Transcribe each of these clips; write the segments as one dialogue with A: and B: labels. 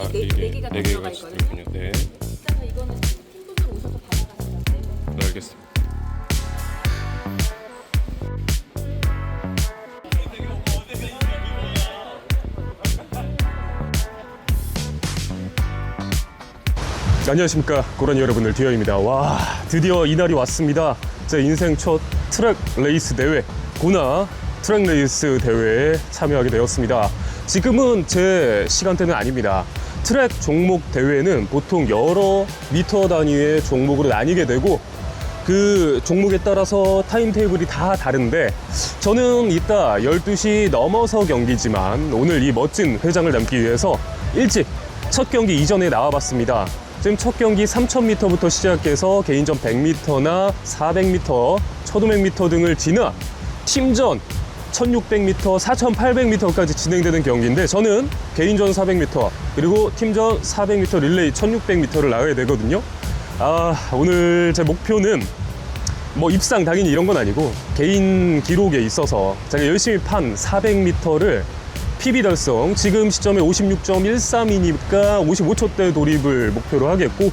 A: 아,
B: 네,
A: 이게
B: 네 개가 네더
A: 개가
B: 들어가 있거든요.
A: 있군요. 네,
B: 그래서 이거는 팬분들 오셔서 받아가시면 돼요.
A: 네, 알겠습니다. 안녕하십니까 고라니 여러분들 디어입니다 와 드디어 이날이 왔습니다 제 인생 첫 트랙 레이스 대회 고나 트랙 레이스 대회에 참여하게 되었습니다 지금은 제 시간대는 아닙니다 트랙 종목 대회는 보통 여러 미터 단위의 종목으로 나뉘게 되고 그 종목에 따라서 타임테이블이 다 다른데 저는 이따 12시 넘어서 경기지만 오늘 이 멋진 회장을 담기 위해서 일찍 첫 경기 이전에 나와봤습니다. 지금 첫 경기 3000m부터 시작해서 개인전 100m나 400m, 1500m 등을 지나 팀전 1600m, 4800m까지 진행되는 경기인데 저는 개인전 400m 그리고 팀전 400m 릴레이 1600m를 나가야 되거든요. 아, 오늘 제 목표는 뭐 입상 당연히 이런 건 아니고 개인 기록에 있어서 제가 열심히 판 400m를 PB 달성 지금 시점에 56.13이니까 55초대 돌입을 목표로 하겠고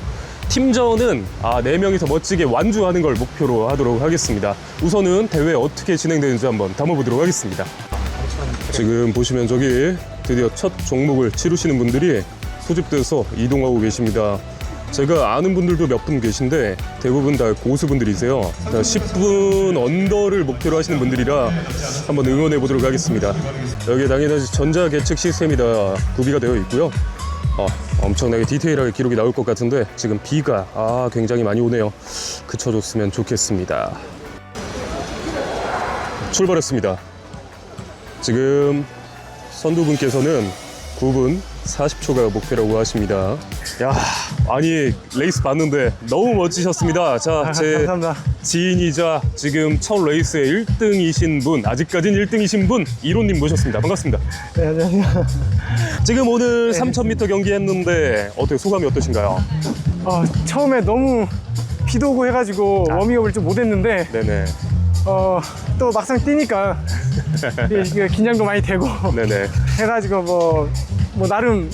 A: 팀전은 아, 4명이서 멋지게 완주하는 걸 목표로 하도록 하겠습니다. 우선은 대회 어떻게 진행되는지 한번 담아보도록 하겠습니다. 지금 보시면 저기 드디어 첫 종목을 치르시는 분들이 소집돼서 이동하고 계십니다. 제가 아는 분들도 몇 분 계신데 대부분 다 고수분들이세요. 자, 10분 언더를 목표로 하시는 분들이라 한번 응원해 보도록 하겠습니다. 여기 당연히 전자 계측 시스템이 다 구비가 되어 있고요. 어, 엄청나게 디테일하게 기록이 나올 것 같은데 지금 비가 아 굉장히 많이 오네요. 그쳐줬으면 좋겠습니다. 출발했습니다. 지금 선두분께서는 9분 40초가 목표라고 하십니다. 야, 아니 레이스 봤는데 너무 멋지셨습니다. 자, 제
C: 감사합니다.
A: 지인이자 지금 첫 레이스의 1등이신 분, 아직까진 1등이신 분 이론님 모셨습니다. 반갑습니다.
C: 네, 안녕하세요.
A: 지금 오늘 3,000m 경기 했는데 어떻게 소감이 어떠신가요?
C: 어, 처음에 너무 비도 오고 해가지고 워밍업을 좀 못했는데
A: 네네,
C: 어, 또 막상 뛰니까 이게- 긴장도 많이 되고
A: 네네.
C: 해가지고 뭐, 뭐 나름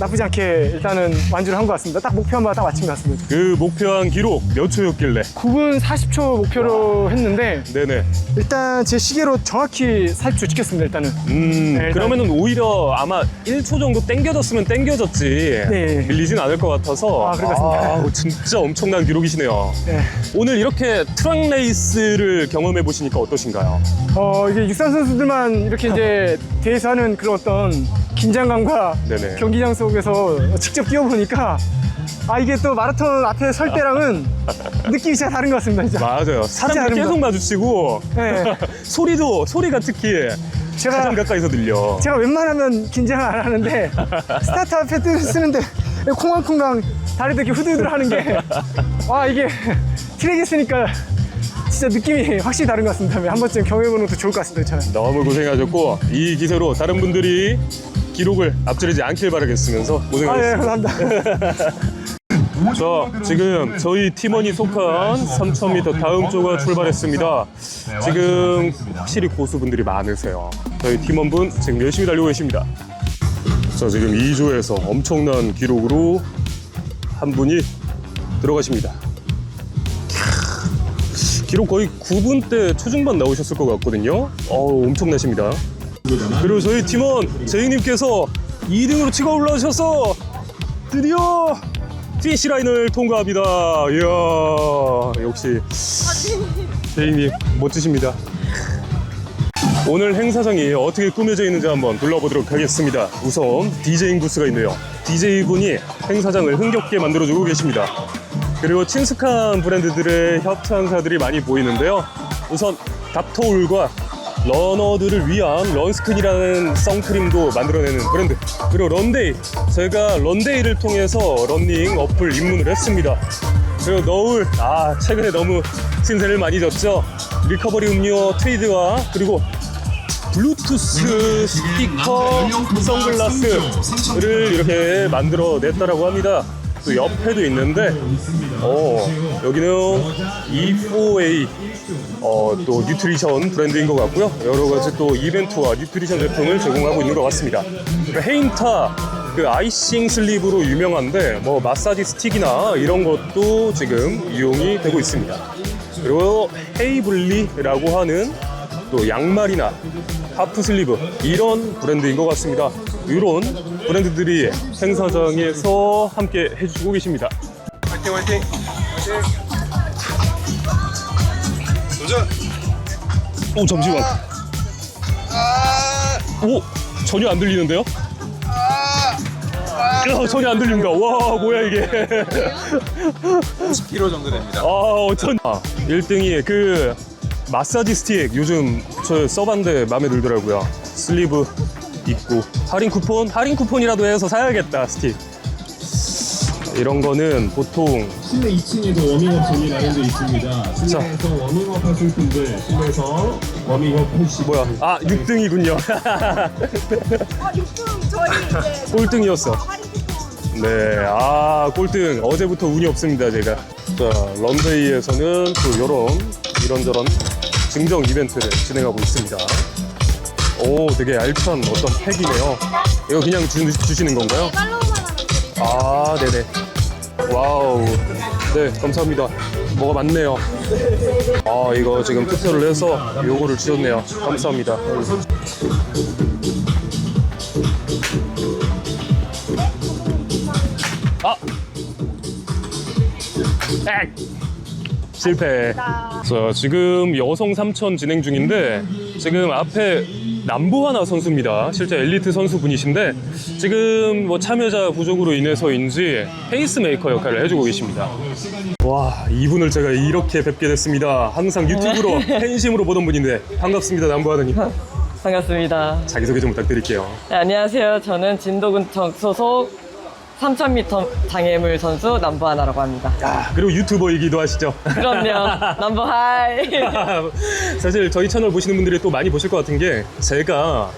C: 나쁘지 않게 일단은 완주를 한 것 같습니다. 딱 목표 한번 딱 맞춘 것 같습니다.
A: 그 목표한 기록 몇 초였길래?
C: 9분 40초 목표로 했는데
A: 네네.
C: 일단 제 시계로 정확히 40초 찍혔습니다. 일단은.
A: 음,
C: 네, 일단-
A: 그러면은 오히려 아마 1초 정도 땡겨졌으면 땡겨졌지.
C: 네.
A: 밀리진 않을 것 같아서.
C: 아, 그럴 것 같습니다.
A: 아, 진짜 엄청난 기록이시네요.
C: 네.
A: 오늘 이렇게 트랙 레이스를 경험해 보시니까 어떠신가요?
C: 어, 이게 육상 선수들만 이렇게 이제 대회에서 하는 그런 어떤 긴장감과
A: 네네.
C: 경기장 속에서 직접 뛰어보니까 아 이게 또 마라톤 앞에 설 때랑은 느낌이 진짜 다른 것 같습니다 진짜
A: 맞아요. 사람들. 계속 마주치고
C: 네.
A: 소리도 소리가 특히 가장
C: 제가
A: 가까이서 들려.
C: 제가 웬만하면 긴장을 안 하는데 스타트 앞에 뜨- 쓰는데 콩강콩강 다리도 이렇게 후들후들 하는 게 와 이게 트랙에 있으니까 진짜 느낌이 확실히 다른 것 같습니다 한 번쯤 경험해보는 것도 좋을 것 같습니다 저는
A: 너무 고생하셨고 이 기세로 다른 분들이 기록을 앞지르지 않길 바라겠으면서
C: 아 예
A: 고생하셨습니다.
C: 감사합니다
A: 자, 지금 저희 팀원이 속한 3,000m 다음 조가 출발했습니다. 지금 확실히 고수분들이 많으세요. 저희 팀원분 지금 열심히 달리고 계십니다. 자, 지금 2조에서 엄청난 기록으로 한 분이 들어가십니다. 캬, 기록 거의 9분대 초중반 나오셨을 것 같거든요. 어우, 엄청나십니다. 그리고 저희 팀원 제이님께서 2등으로 치고 올라오셔서 드디어 피니시 라인을 통과합니다. 이야, 역시 제이님 멋지십니다. 오늘 행사장이 어떻게 꾸며져 있는지 한번 둘러보도록 하겠습니다. 우선 디제잉 부스가 있네요. DJ 분이 행사장을 흥겹게 만들어주고 계십니다. 그리고 친숙한 브랜드들의 협찬사들이 많이 보이는데요. 우선 닥터울과 러너들을 위한 런스킨이라는 선크림도 만들어내는 브랜드 그리고 런데이 제가 런데이를 통해서 런닝 어플 입문을 했습니다 그리고 너울 아 최근에 너무 신세를 많이 졌죠 리커버리 음료 트레이드와 그리고 블루투스 스피커 선글라스를 이렇게 만들어 냈다라고 합니다. 또 옆에도 있는데, 어, 여기는 E4A 어, 또 뉴트리션 브랜드인 것 같고요. 여러 가지 또 이벤트와 뉴트리션 제품을 제공하고 있는 것 같습니다. 헤인타 그 아이싱 슬립으로 유명한데 뭐 마사지 스틱이나 이런 것도 지금 이용이 되고 있습니다. 그리고 헤이블리라고 하는 또 양말이나 하프 슬리브 이런 브랜드인 것 같습니다. 이런 브랜드들이 행사장에서 함께 해주고 계십니다.
D: 화이팅 화이팅 도전
A: 오 잠시만.
D: 아,
A: 오 전혀 안 들리는데요? 야, 전혀 안 들립니다. 와 뭐야 이게?
D: 10kg 정도 됩니다
A: 아 전. 아, 1등이 그 마사지 스틱 요즘 저 써봤는데 마음에 들더라고요. 슬리브 있고 할인 쿠폰 할인 쿠폰이라도 해서 사야겠다 스틱. 이런 거는 보통
E: 실내 2층에도 워밍업 존이 마련되어 있습니다. 실내에서 워밍업 하실 분들 실내에서 워밍업 해주시고
A: 뭐야? 아 6등이군요.
F: 아, 6등 저희 이제
A: 꼴등이었어.
F: 할인 쿠폰
A: 네, 아 꼴등 어제부터 운이 없습니다 제가. 자 런웨이에서는 또 이런 이런저런 증정 이벤트를 진행하고 있습니다. 오, 되게 알찬 어떤 팩이네요. 이거 그냥 주, 주시는 건가요?
B: 팔로우만 하면 드리고
A: 아, 네네. 와우. 네, 감사합니다. 뭐가 많네요. 아, 이거 지금 투표를 해서 요거를 주셨네요. 감사합니다. 아! 액! 실패. 자, 지금 여성 3천 진행 중인데, 지금 앞에 남보하나 선수입니다. 실제 엘리트 선수분이신데, 지금 뭐 참여자 부족으로 인해서인지 페이스메이커 역할을 해주고 계십니다. 와, 이분을 제가 이렇게 뵙게 됐습니다. 항상 유튜브로 팬심으로 보던 분인데, 반갑습니다, 남보하나님.
G: 반갑습니다.
A: 자기소개 좀 부탁드릴게요.
G: 네, 안녕하세요. 저는 진도군 청 소속 3000m 장애물 선수 남부하나라고 합니다.
A: 아, 그리고 유튜버이기도 하시죠?
G: 그럼요. 남부 하이.
A: 사실 저희 채널 보시는 분들이 또 많이 보실 것 같은 게 제가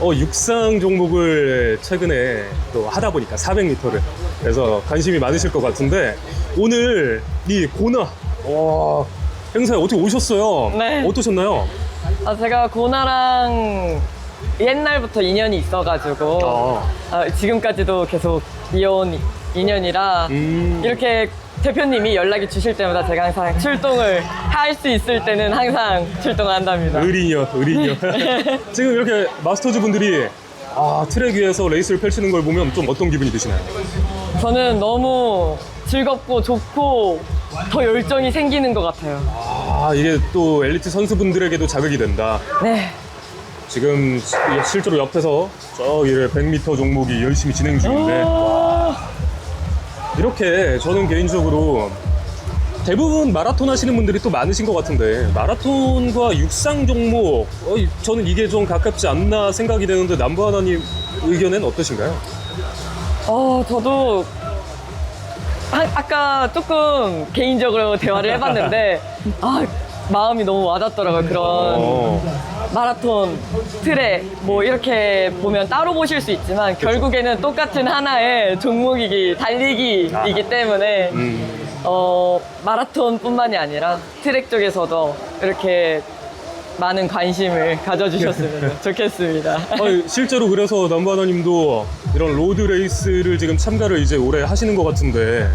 A: 어, 육상 종목을 최근에 또 하다 보니까 400m를 그래서 관심이 많으실 것 같은데 오늘 이 고나 와 행사에 어떻게 오셨어요?
G: 네.
A: 어떠셨나요?
G: 아, 제가 고나랑 옛날부터 인연이 있어가지고
A: 아.
G: 아, 지금까지도 계속 이어온 인연이라
A: 음.
G: 이렇게 대표님이 연락이 주실 때마다 제가 항상 출동을 할 수 있을 때는 항상 출동을 한답니다.
A: 의리녀, 의리녀. 지금 이렇게 마스터즈 분들이 아, 트랙 위에서 레이스를 펼치는 걸 보면 좀 어떤 기분이 드시나요?
G: 저는 너무 즐겁고 좋고 더 열정이 생기는 것 같아요.
A: 아, 이게 또 엘리트 선수분들에게도 자극이 된다.
G: 네.
A: 지금 시- 실제로 옆에서 저기 100m 종목이 열심히 진행 중인데
G: 아,
A: 이렇게 저는 개인적으로 대부분 마라톤 하시는 분들이 또 많으신 것 같은데 마라톤과 육상 종목 어, 이- 저는 이게 좀 가깝지 않나 생각이 되는데 남부 하나님 의견은 어떠신가요?
G: 어, 저도 아, 아까 조금 개인적으로 대화를 해봤는데 아 마음이 너무 와닿더라고요. 그런
A: 어,
G: 마라톤, 트랙 뭐 이렇게 보면 따로 보실 수 있지만 결국에는 똑같은 하나의 종목이기 달리기이기 때문에
A: 음,
G: 어, 마라톤뿐만이 아니라 트랙 쪽에서도 이렇게 많은 관심을 가져주셨으면 좋겠습니다.
A: 아니, 실제로 그래서 남부 하나님도 이런 로드 레이스를 지금 참가를 이제 올해 하시는 것 같은데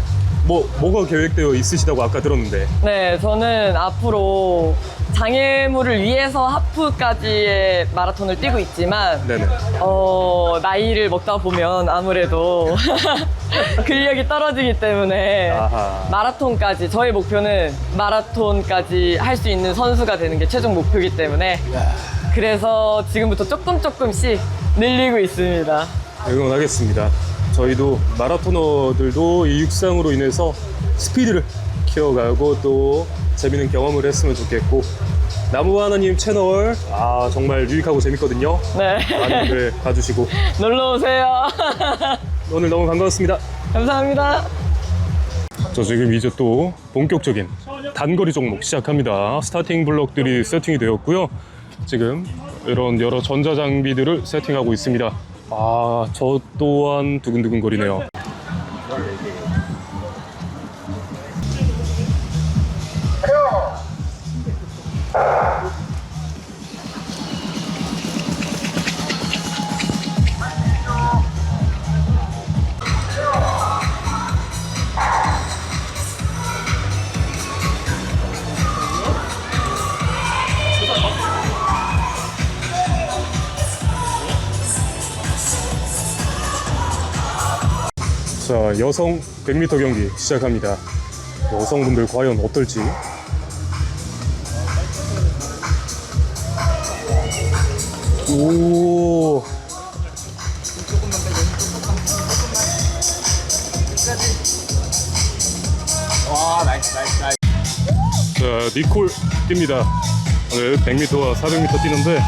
A: 뭐 뭐가 계획되어 있으시다고 아까 들었는데?
G: 네, 저는 앞으로 장애물을 위해서 하프까지의 마라톤을 뛰고 있지만
A: 네네
G: 어, 나이를 먹다 보면 아무래도 근력이 떨어지기 때문에
A: 아하.
G: 마라톤까지 저의 목표는 마라톤까지 할 수 있는 선수가 되는 게 최종 목표이기 때문에 그래서 지금부터 조금 조금씩 늘리고 있습니다.
A: 응원하겠습니다. 저희도 마라토너들도 이 육상으로 인해서 스피드를 키워가고 또 재밌는 경험을 했으면 좋겠고 나무 하나님 채널 아 정말 유익하고 재밌거든요.
G: 네,
A: 많이들 봐주시고
G: 놀러 오세요.
A: 오늘 너무 반가웠습니다.
G: 감사합니다.
A: 저 지금 이제 또 본격적인 단거리 종목 시작합니다. 스타팅 블록들이 세팅이 되었고요. 지금 이런 여러 전자 장비들을 세팅하고 있습니다. 아, 저 또한 두근두근 거리네요. 자, 여성 100m 경기 시작합니다. 여성분들 과연 어떨지. 오. 자, 니콜 뜁니다. 오늘 100m와 400m 뛰는데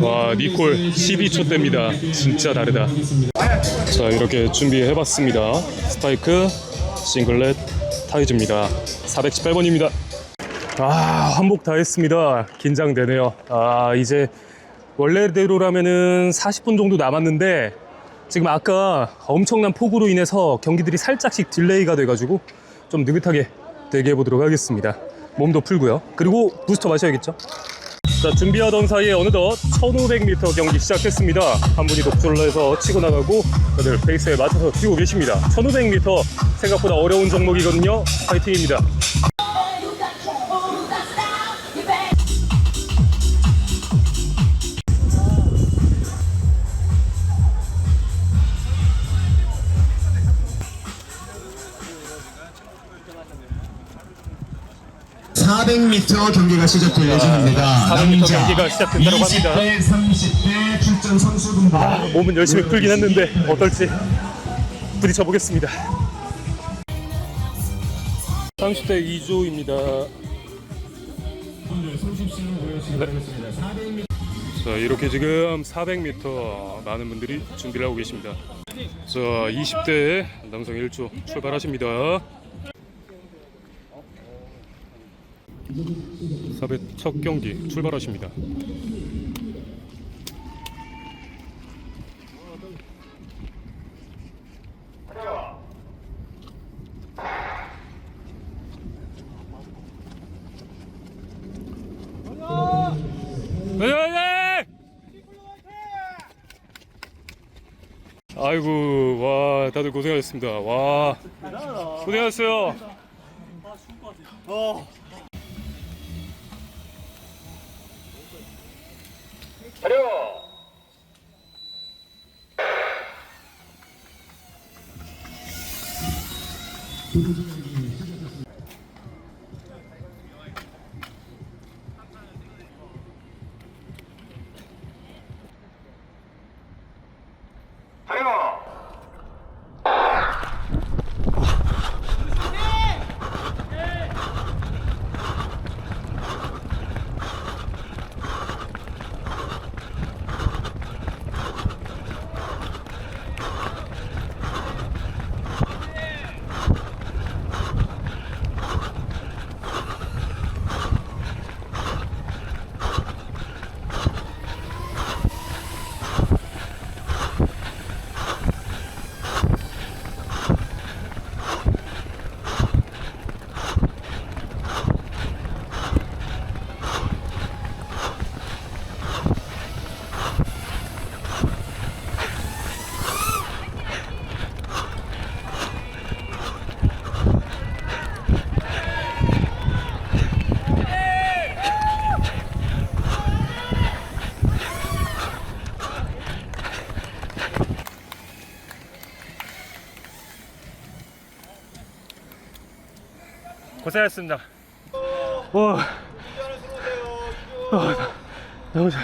A: 와, 니콜 12초 됩니다. 진짜 다르다. 자, 이렇게 준비해봤습니다. 스파이크, 싱글렛, 타이즈입니다. 418번입니다. 아, 한복 다 했습니다. 긴장되네요. 아, 이제 원래대로라면은 40분 정도 남았는데 지금 아까 엄청난 폭우로 인해서 경기들이 살짝씩 딜레이가 돼가지고 좀 느긋하게 대기해 보도록 하겠습니다. 몸도 풀고요. 그리고 부스터 마셔야겠죠. 자, 준비하던 사이에 어느덧 1500m 경기 시작했습니다. 한 분이 독주를 해서 치고 나가고 다들 페이스에 맞춰서 뛰고 계십니다. 1500m 생각보다 어려운 종목이거든요. 파이팅입니다.
H: 400m 경기가 시작될 예정입니다.
A: 400m 경기가 시작된다고 합니다.
H: 20대, 30대 출전 선수분들
A: 몸은 열심히 풀긴 했는데 어떨지 부딪혀 보겠습니다. 30대 2조입니다. 자 이렇게 지금 400m 많은 분들이 준비를 하고 계십니다. 자 20대 남성 1조 출발하십니다. 400첫 경기 출발하십니다. 네! 아이고 와 다들 고생하셨습니다 와 고생하셨어요 고생하셨습니다. 와 아, 나- 너무 잘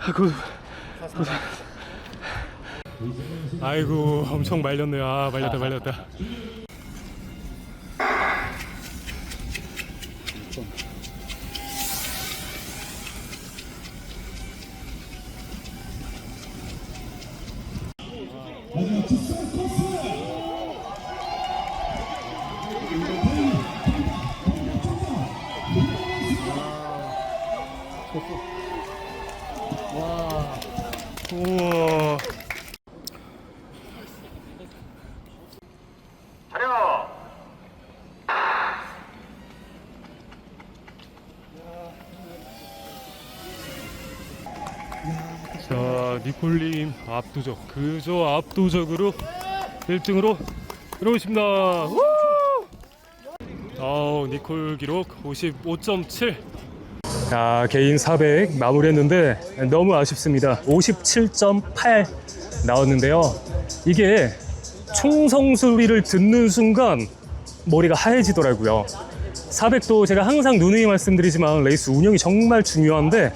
A: 아, 고, 고생. 아이고 엄청 말렸네요. 아 말렸다 말렸다 우와 자 니콜님 압도적 그저 압도적으로 1등으로 들어오십니다. 우! 아우 니콜 기록 55.7. 자 개인 400 마무리했는데 너무 아쉽습니다. 57.8 나왔는데요. 이게 총성 소리를 듣는 순간 머리가 하얘지더라고요. 400도 제가 항상 누누이 말씀드리지만 레이스 운영이 정말 중요한데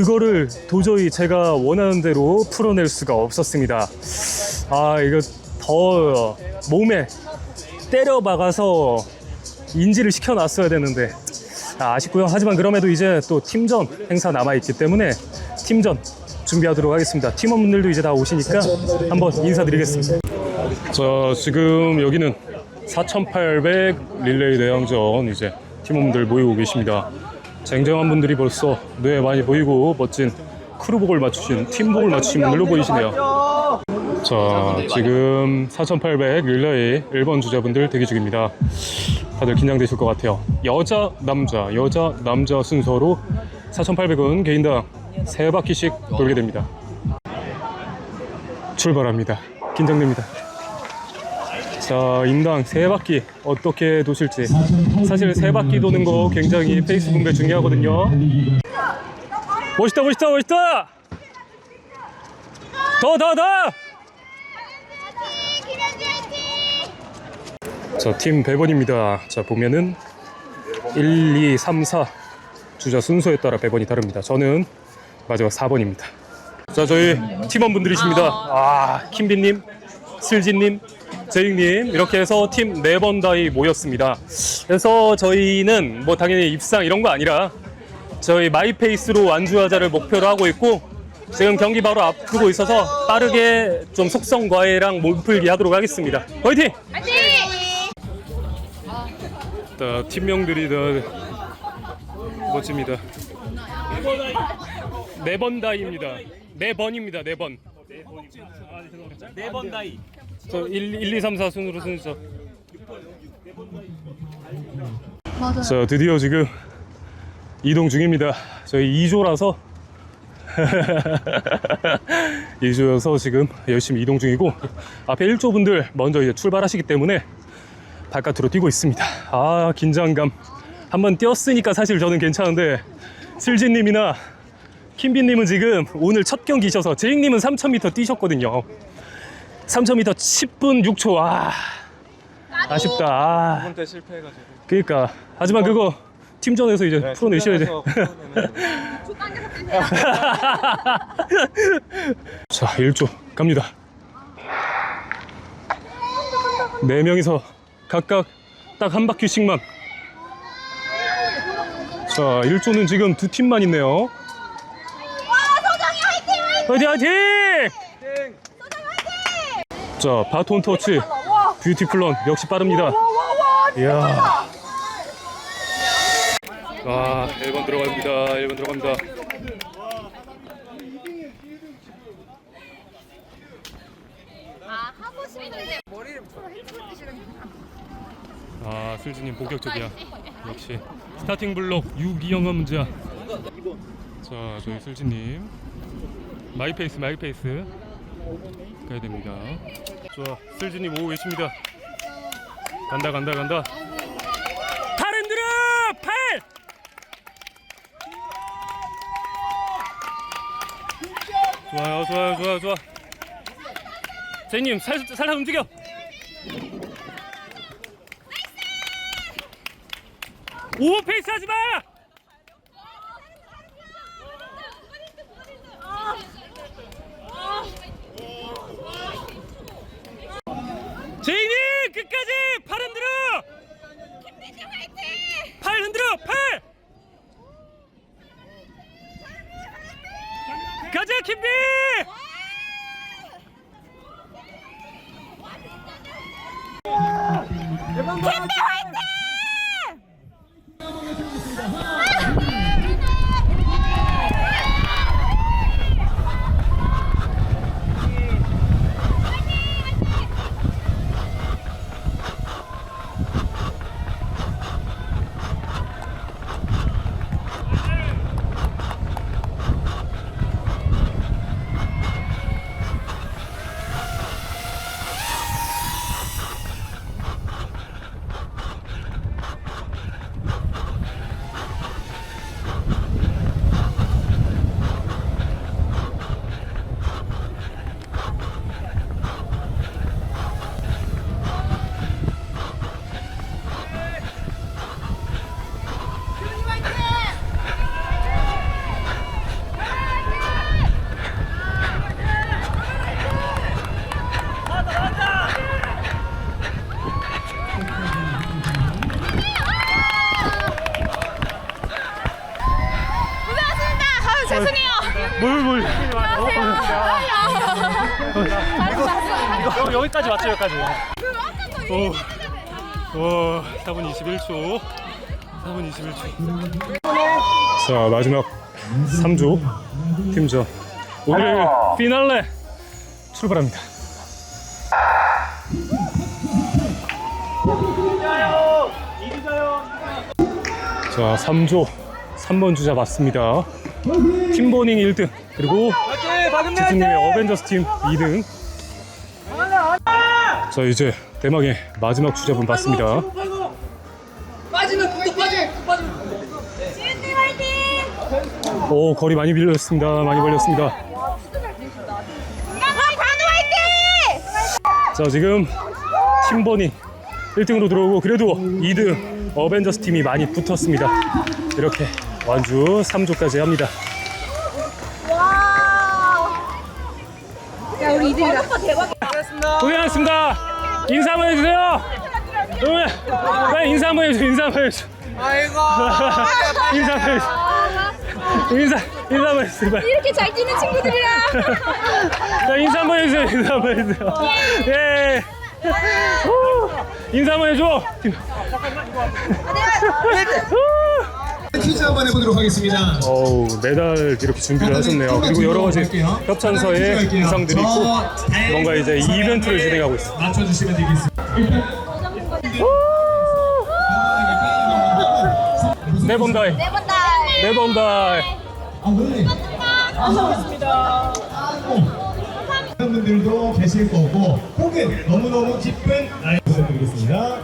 A: 그거를 도저히 제가 원하는 대로 풀어낼 수가 없었습니다. 아 이거 더 몸에 때려 박아서 인지를 시켜놨어야 되는데 아, 아쉽고요. 하지만 그럼에도 이제 또 팀전 행사 남아있기 때문에 팀전 준비하도록 하겠습니다. 팀원분들도 이제 다 오시니까 한번 인사드리겠습니다. 자, 지금 여기는 4,800 릴레이 대항전 이제 팀원분들 모이고 계십니다. 쟁쟁한 분들이 벌써 뇌 많이 보이고 멋진 크루복을 맞추신 팀복을 맞추신 분들로 보이시네요. 자, 지금 4,800 릴레이 1번 주자분들 대기 중입니다. 다들 긴장되실 것 같아요. 여자, 남자, 여자, 남자 순서로 4,800은 개인당 3바퀴씩 돌게 됩니다. 출발합니다. 긴장됩니다. 자, 인당 3바퀴 어떻게 도실지. 사실 3바퀴 도는 거 굉장히 페이스 분배 중요하거든요. 멋있다, 멋있다, 멋있다! 더, 더, 더! 자, 팀 100원입니다. 자, 보면은 1, 2, 3, 4 주자 순서에 따라 100원이 다릅니다. 저는 마지막 4번입니다. 자, 저희 팀원분들이십니다. 아, 김빈님, 슬진님, 제익님 이렇게 해서 팀 4번 다이 모였습니다. 그래서 저희는 뭐 당연히 입상 이런 거 아니라 저희 마이페이스로 완주하자를 목표로 하고 있고 지금 경기 바로 앞두고 있어서 빠르게 좀 속성 과외랑 몸풀기 하도록 하겠습니다. 화이팅! 다 팀명들이 다 멋집니다. 네 번 다이입니다. 네 번입니다. 네 번. 네 번 다이. 저 1, 1, 2, 3, 4 순으로 순서. 자, 드디어 지금 이동 중입니다. 저희 2조라서 2조여서 지금 열심히 이동 중이고 앞에 1조 분들 먼저 이제 출발하시기 때문에 바깥으로 뛰고 있습니다. 아 긴장감. 한번 뛰었으니까 사실 저는 괜찮은데 슬진님이나 킴빈님은 지금 오늘 첫 경기셔서 제익님은 3,000m 뛰셨거든요. 3,000m 10분 6초. 아 아쉽다. 아.
D: 이번 때 실패해가지고.
A: 그러니까 하지만 그거 팀전에서 이제
D: 네,
A: 풀어내셔야 돼.
D: 팀전에서
A: 자, 1조 갑니다. 네 명이서 각각 딱 한 바퀴씩만. 자, 1조는 지금 두 팀만 있네요. 화이팅, 화이팅! 자, 바톤 터치. 뷰티풀 런 역시 빠릅니다. 이야. 아, 1번 들어갑니다. 1번 들어갑니다. 아, 슬즈님 본격적이야. 역시 스타팅 블록 유기영어 문제야. 자, 저희 슬즈님 마이페이스 마이페이스 가야 됩니다. 좋아, 슬즈님 오고 계십니다. 간다 간다 간다. 팔 흔들어! 팔! 좋아요, 좋아요, 좋아요, 좋아. 제이님 살, 살살 움직여. 오버페이스 하지 마! 제이님 끝까지 팔 흔들어! 팔 흔들어 팔! 가자 김비! 물, 물. 여, 여기까지 왔죠, 여기까지. 오, 와, 4분 21초. 4분 21초. 자, 마지막 3조 팀전. 오늘 피날레 출발합니다. 자, 3조 3번 주자 맞습니다. 팀버닝 1등 그리고 지수님의 어벤져스 팀 2등. 자 이제 대망의 마지막 주자분 봤습니다.
F: 지은님 화이팅!
A: 오 거리 많이 밀렸습니다. 많이
F: 화이팅!
A: 자 지금 팀버닝 1등으로 들어오고 그래도 2등 어벤져스 팀이 많이 붙었습니다. 이렇게 완주 3조까지 합니다.
F: 야 우리 이들이다. 오빠 대박.
A: 고생하셨습니다. 인사 한번 해주세요. 네, 빨리 인사 한번 해주세요. 인사 한번 해주세요. 아이고. 인사 한번 해주세요. 인사, 인사 한번 해주세요. 빨리.
F: 이렇게 잘 뛰는 친구들이랑.
A: 자, 인사 한번 해주세요. 인사 한번 해주세요. 예. 후. 인사 한번 해줘.
H: 퀴즈 한번 해보도록 하겠습니다.
A: 어우, 메달 이렇게 준비를 하셨네요. 그리고 여러 가지 협찬서에 의상들이 있고 뭔가 이제 이 이벤트를 진행하고 있어요.
H: 맞춰주시면 되겠습니다.
A: 네번 다이.
F: 네번 다.
A: 네번 다이.
H: 아, 네. 분들도 계실 거고 혹은 너무너무 기쁜 나이 부탁드리겠습니다.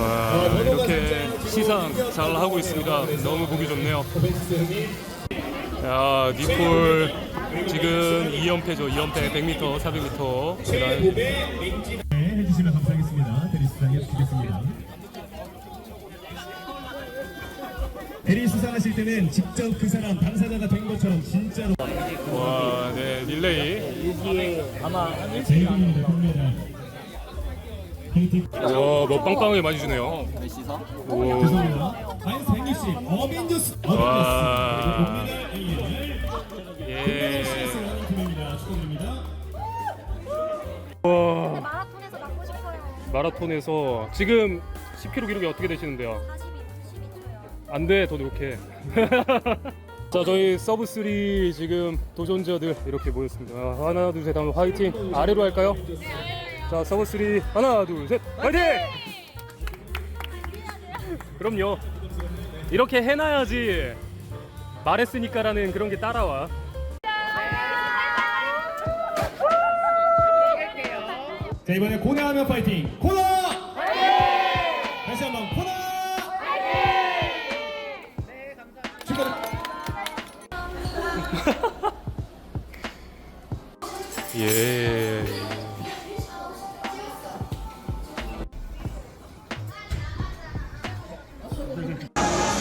A: 와, 이렇게 시상 잘 하고 있습니다. 너무 보기 좋네요. 야, 니콜 지금 2연패죠. 2연패 100m, 400m. 메달.
H: 네, 해주시면 감사하겠습니다. 대리 주시겠습니다. 대리 수상하실 때는 직접 그 사람 당사자가 된 것처럼 진짜로
A: 와, 네, 릴레이.
H: 제일 대통령
A: 와, 뭐 빵빵하게 많이 주네요. 오,
H: 죄송합니다. 마이너스 160 어벤져스
A: 와. 예. 와,
F: 마라톤에서 맞고 싶어요.
A: 마라톤에서 지금 10km 기록이 어떻게 되시는데요?
F: 42, 12초요.
A: 안 돼, 더 이렇게. 자, 저희 서브 3 지금 도전자들 이렇게 모였습니다. 하나, 둘, 셋 하면 화이팅. 아래로 할까요? 자, 서브 3 하나, 둘, 셋. 화이팅! 그럼요. 이렇게 해놔야지 말했으니까라는 그런 게 따라와.
H: 자 이번에 코너 하면 파이팅 코너 다시 한번 코너 축하드립니다.
A: 예.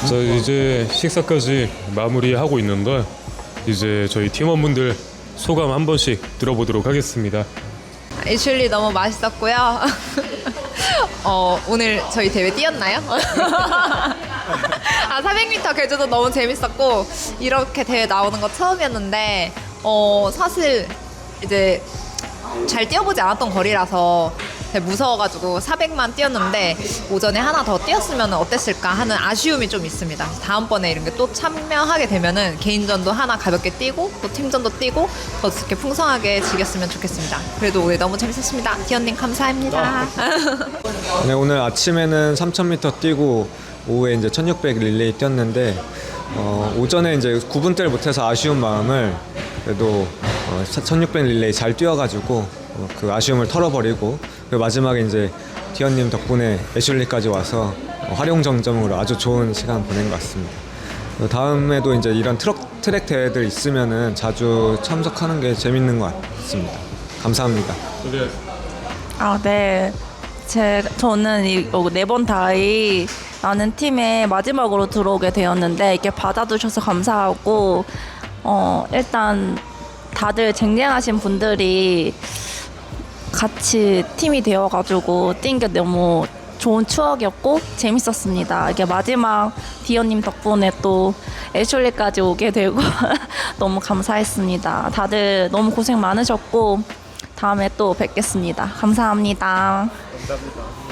A: 자 이제 식사까지 마무리하고 있는데 이제 저희 팀원분들 소감 한 번씩 들어보도록 하겠습니다.
I: 애슐리 너무 맛있었고요. 어, 오늘 저희 대회 뛰었나요? 아, 400m 개주도 너무 재밌었고 이렇게 대회 나오는 거 처음이었는데 어, 사실 이제 잘 뛰어보지 않았던 거리라서 무서워가지고 400만 뛰었는데 오전에 하나 더 뛰었으면 어땠을까 하는 아쉬움이 좀 있습니다. 다음번에 이런 게 또 참여하게 되면은 개인전도 하나 가볍게 뛰고 또 팀전도 뛰고 더 이렇게 풍성하게 즐겼으면 좋겠습니다. 그래도 오늘 너무 재밌었습니다. 디언님 감사합니다.
J: 네, 오늘 아침에는 3,000m 뛰고 오후에 이제 1,600 릴레이 뛰었는데 어, 오전에 이제 9분대를 못해서 아쉬운 마음을 그래도 어, 1,600 릴레이 잘 뛰어가지고 어, 그 아쉬움을 털어버리고 그 마지막에 이제 디언님 덕분에 애슐리까지 와서 어, 활용 정점으로 아주 좋은 시간 보낸 것 같습니다. 어, 다음에도 이제 이런 트럭 트랙 대회들 있으면은 자주 참석하는 게 재밌는 것 같습니다. 감사합니다.
K: 아, 네. 제, 저는 이 네번 다이 라는 팀에 마지막으로 들어오게 되었는데 이렇게 받아주셔서 감사하고 어, 일단 다들 쟁쟁하신 분들이 같이 팀이 되어가지고 뛴 게 너무 좋은 추억이었고 재밌었습니다. 이게 마지막 디어님 덕분에 또 애슐리까지 오게 되고 너무 감사했습니다. 다들 너무 고생 많으셨고 다음에 또 뵙겠습니다. 감사합니다.
A: 감사합니다.